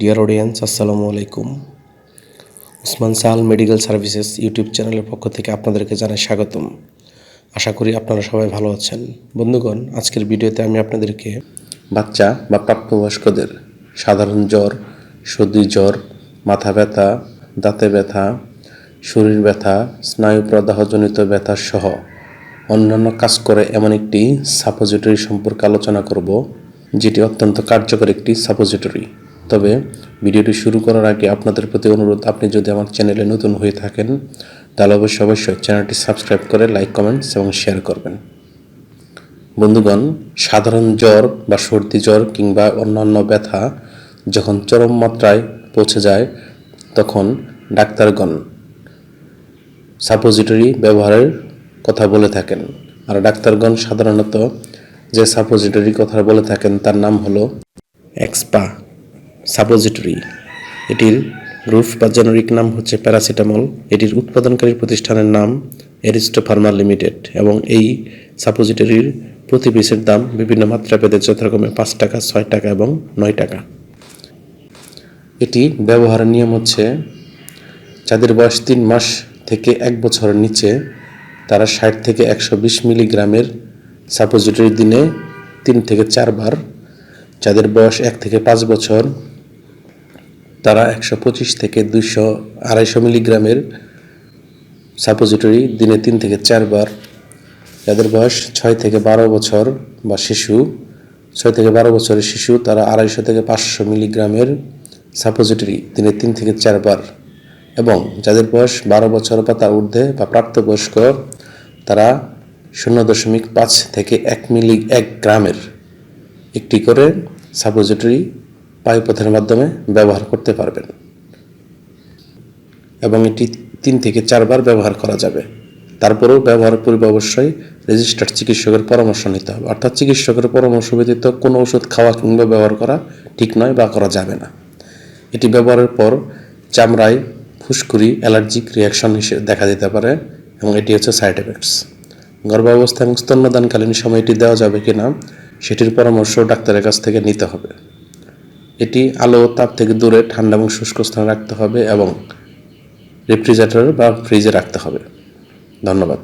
Deer audience আসসালামু আলাইকুম উসমান সাল মেডিকেল সার্ভিসেস ইউটিউব চ্যানেলের পক্ষ থেকে আপনাদেরকে জানাই স্বাগতম। আশা করি আপনারা সবাই ভালো আছেন। বন্ধুগণ, আজকের ভিডিওতে আমি আপনাদেরকে বাচ্চা বা প্রাপ্তবয়স্কদের সাধারণ জ্বর, সর্দি জ্বর, মাথা ব্যথা, দাঁতে ব্যথা, শরীর ব্যথা, স্নায়ু প্রদাহজনিত ব্যথা সহ অন্যান্য কাজ করে এমন একটি সাপোজিটরি সম্পর্কে আলোচনা করব, যেটি অত্যন্ত কার্যকর একটি সাপোজিটরি তবে ভিডিওটি শুরু করার আগে আপনাদের প্রতি অনুরোধ, আপনি যদি আমার চ্যানেলে নতুন হয়ে থাকেন, তাহলে অবশ্যই অবশ্যই চ্যানেলটি সাবস্ক্রাইব করে লাইক, কমেন্টস এবং শেয়ার করবেন। বন্ধুগণ, সাধারণ জ্বর বা সর্দি জ্বর কিংবা অন্যান্য ব্যথা যখন চরম মাত্রায় পৌঁছে যায়, তখন ডাক্তারগণ সাপোজিটরি ব্যবহারের কথা বলে থাকেন। আর ডাক্তারগণ সাধারণত যে সাপোজিটরি কথা বলে থাকেন, তার নাম হলো এক্সপা। সাপোজিটরি। এটির রুফ বা জেনারিক নাম হচ্ছে প্যারাসিটামল। এটির উৎপাদনকারী প্রতিষ্ঠানের নাম এরিস্টো ফার্মা লিমিটেড এবং এই সাপোজিটরির প্রতি পিসের দাম বিভিন্ন মাত্রা পেতে যথাক্রমে পাঁচ টাকা, ছয় টাকা এবং নয় টাকা। এটি ব্যবহারের নিয়ম হচ্ছে, যাদের বয়স তিন মাস থেকে এক বছরের নিচে, তারা ষাট থেকে একশো বিশ মিলিগ্রামের সাপোজিটরি দিনে তিন থেকে চারবার। যাদের বয়স এক থেকে পাঁচ বছর তারা একশো পঁচিশ থেকে দুইশো আড়াইশো মিলিগ্রামের সাপোজিটরি দিনে তিন থেকে চারবার। যাদের বয়স ছয় থেকে বারো বছর বা শিশু, ছয় থেকে বারো বছরের শিশু, তারা আড়াইশো থেকে পাঁচশো মিলিগ্রামের সাপোজিটরি দিনে তিন থেকে চারবার। এবং যাদের বয়স বারো বছর বা তার ঊর্ধ্বে বা প্রাপ্তবয়স্ক, তারা শূন্য দশমিক পাঁচ থেকে এক মিলি, এক গ্রামের একটি করে সাপোজিটরি বায়ুপথের মাধ্যমে ব্যবহার করতে পারবেন। এবং এটি তিন থেকে চারবার ব্যবহার করা যাবে। তারপরেও ব্যবহার পূর্বে অবশ্যই রেজিস্টার্ড চিকিৎসকের পরামর্শ নিতে হবে। অর্থাৎ চিকিৎসকের পরামর্শ ব্যতীত কোনো ওষুধ খাওয়া কিংবা ব্যবহার করা ঠিক নয় বা করা যাবে না। এটি ব্যবহারের পর চামড়ায় ফুসকুড়ি, অ্যালার্জিক রিয়াকশন হিসেবে দেখা দিতে পারে এবং এটি হচ্ছে সাইড এফেক্টস। গর্ভাবস্থা এবং স্তন্যদানকালীন সময় এটি দেওয়া যাবে কি না সেটির পরামর্শ ডাক্তারের কাছ থেকে নিতে হবে। এটি আলো ও তাপ থেকে দূরে ঠান্ডা এবং শুষ্ক স্থানে রাখতে হবে এবং রেফ্রিজারেটর বা ফ্রিজে রাখতে হবে। ধন্যবাদ।